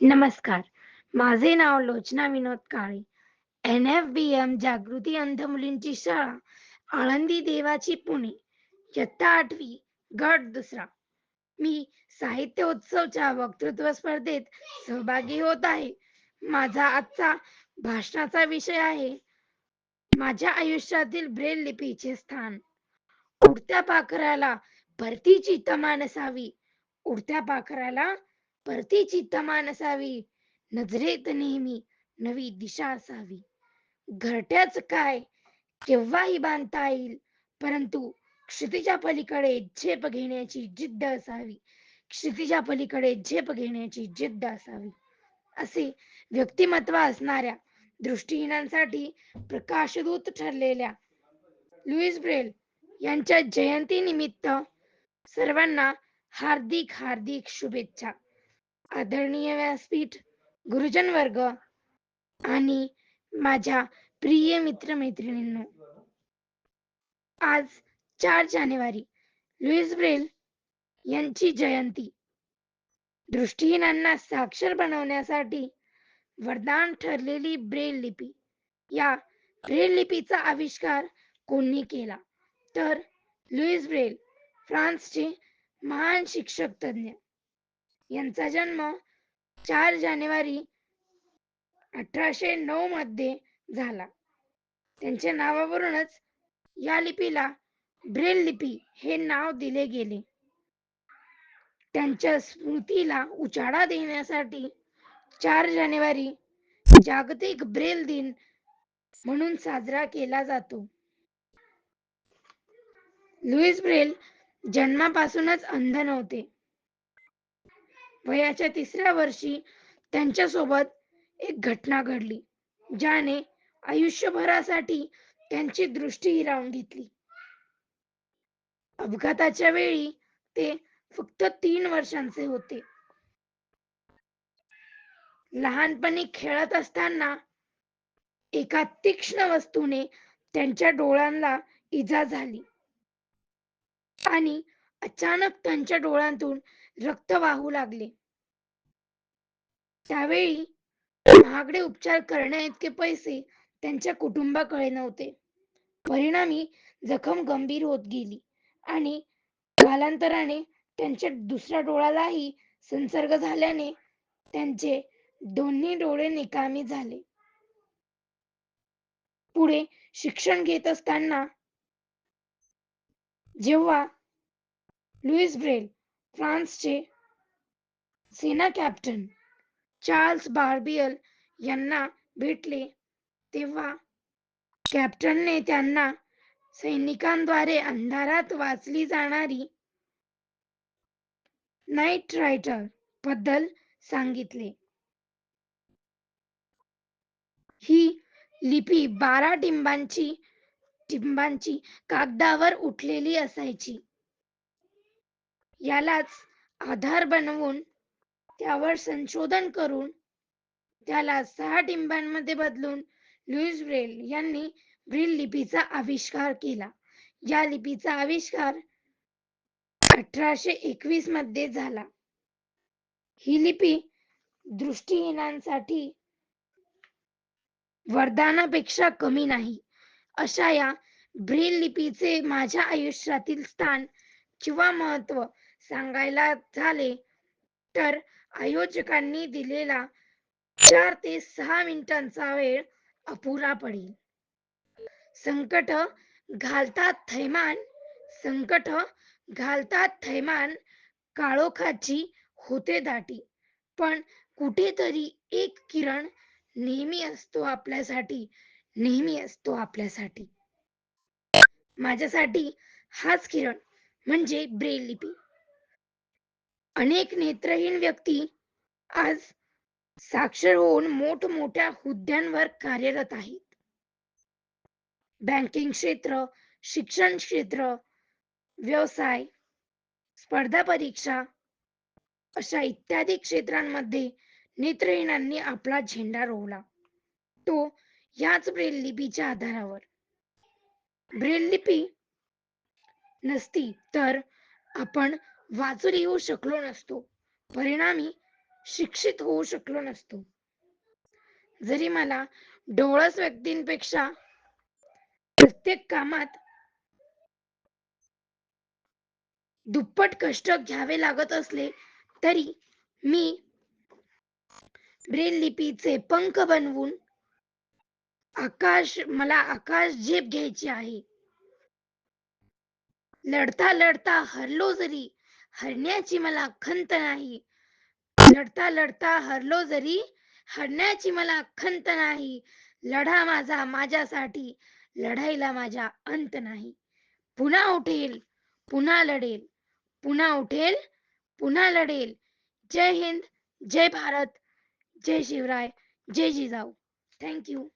नमस्कार. माझे नाव Lochana Vinod Kale. N F B M Jagruti अंध मुलींची शाळा, आळंदी देवाची पुणे, इयत्ता आठवी, गट दुसरा. मी साहित्य उत्सवच्या वक्तृत्व स्पर्धेत सहभागी होत आहे. माझा आजचा भाषणाचा विषय आहे माझ्या आयुष्यातील ब्रेल लिपीचे स्थान. उडत्या पाखराला परतीची तमा नसावी. उडत्या पाखराला परतीची तमा नसावी. नजरेत नेहमी नवी दिशा असावी. घरट्याच काय केव्हाही बांधता येईल, परंतु क्षितिजा पलीकडे झेप घेण्याची जिद्द असावी. क्षितिजा पलीकडे झेप घेण्याची जिद्द असावी. असे व्यक्तिमत्व असणाऱ्या दृष्टीहीनांसाठी प्रकाशदूत ठरलेल्या लुईस ब्रेल यांच्या जयंतीनिमित्त सर्वांना हार्दिक हार्दिक शुभेच्छा. आदरणीय व्यासपीठ, गुरुजन वर्ग आणि माझ्या प्रिय मित्र-मैत्रिणींनो, आज चार जानेवारी लुईस ब्रेल यांची जयंती. दृष्टीहीनांना साक्षर बनवण्यासाठी वरदान ठरलेली ब्रेल लिपी. या ब्रेल लिपीचा आविष्कार कोणी केला तर लुईस ब्रेल, फ्रान्सचे महान शिक्षक तज्ञ. यांचा जन्म चार जानेवारी अठराशे नऊ मध्ये झाला. त्यांच्या नावावरूनच या लिपीला ब्रेल लिपी हे नाव दिले गेले. त्यांच्या स्मृतीला उचाडा देण्यासाठी चार जानेवारी जागतिक ब्रेल दिन म्हणून साजरा केला जातो. लुईस ब्रेल जन्मापासूनच अंध नव्हते. वयाच्या तिसऱ्या वर्षी त्यांच्यासोबत एक घटना घडली, ज्याने आयुष्यभरासाठी त्यांची दृष्टी हिरावून घेतली. अपघाताच्या वेळी ते फक्त तीन वर्षांचे होते. लहानपणी खेळत असताना एका तीक्ष्ण वस्तूने त्यांच्या डोळ्यांना इजा झाली आणि अचानक त्यांच्या डोळ्यांतून रक्त वाहू लागले. त्यावेळी महागडे उपचार करण्याइतके पैसे त्यांच्या कुटुंबाकडे नव्हते. परिणामी जखम गंभीर होत गेली आणि कालांतराने त्यांच्या दुसऱ्या डोळ्यालाही संसर्ग झाल्याने त्यांचे दोन्ही डोळे निकामी झाले. पुढे शिक्षण घेत असताना जेव्हा लुईस ब्रेल फ्रान्सचे सेना कॅप्टन चार्ल्स बार्बियल यांना भेटले तेव्हा कॅप्टनने त्यांना सैनिकांद्वारे अंधारात वाचली जाणारी नाईट रायटरबद्दल सांगितले. ही लिपी बारा टिंबांची टिंबांची कागदावर उठलेली असायची. यालाच आधार बनवून त्यावर संशोधन करून त्याला सहा टिंबांमध्ये बदलून लुईस ब्रेल यांनी ब्रिल लिपीचा आविष्कार केला. या लिपीचा आविष्कार अठराशे एकवीसमध्ये झाला. ही लिपी दृष्टीहीनांसाठी वरदानापेक्षा कमी नाही. अशा या ब्रेल लिपीचे माझ्या आयुष्यातील स्थान किंवा महत्त्व सांगायला झाले तर आयोजकांनी दिलेला चार ते सहा मिनिटांचा वेळ अपुरा पडेल. संकट घालतात थैमान संकट घालतात थैमान काळोखाची होते दाटी, पण कुठेतरी एक किरण नेहमी असतो आपल्यासाठी नेहमी असतो आपल्यासाठी. माझ्यासाठी हाच किरण म्हणजे ब्रेल लिपी. अनेक नेत्रहीन व्यक्ती आज साक्षर होऊन मोठमोठ्या हुद्द्यांवर कार्यरत आहेत. बँकिंग क्षेत्र, शिक्षण क्षेत्र, व्यवसाय, स्पर्धा परीक्षा अशा इत्यादी क्षेत्रांमध्ये नेत्रहीनांनी आपला झेंडा रोवला. तो याच ब्रेल लिपीच्या आधारावर. ब्रेल लिपी नसती तर आपण वाचून येऊ शकलो नसतो. परिणामी शिक्षित होऊ शकलो नसतो जरी मला डोळस व्यक्तींपेक्षा प्रत्येक कामात दुप्पट कष्ट घ्यावे लागत असले तरी मी ब्रेल लिपीचे पंख बनवून आकाश मला आकाश झेप घ्यायची आहे लढता लढता हरलो जरी हरण्याची मला खंत नाही. लढता लढता हरलो जरी हरण्याची मला खंत नाही. लढा माझा माझ्यासाठी लढाईला माझ्या अंत नाही. पुन्हा उठेल पुन्हा लढेल पुन्हा उठेल पुन्हा लढेल. जय हिंद जय भारत जय शिवराय जय जिजाऊ. Thank you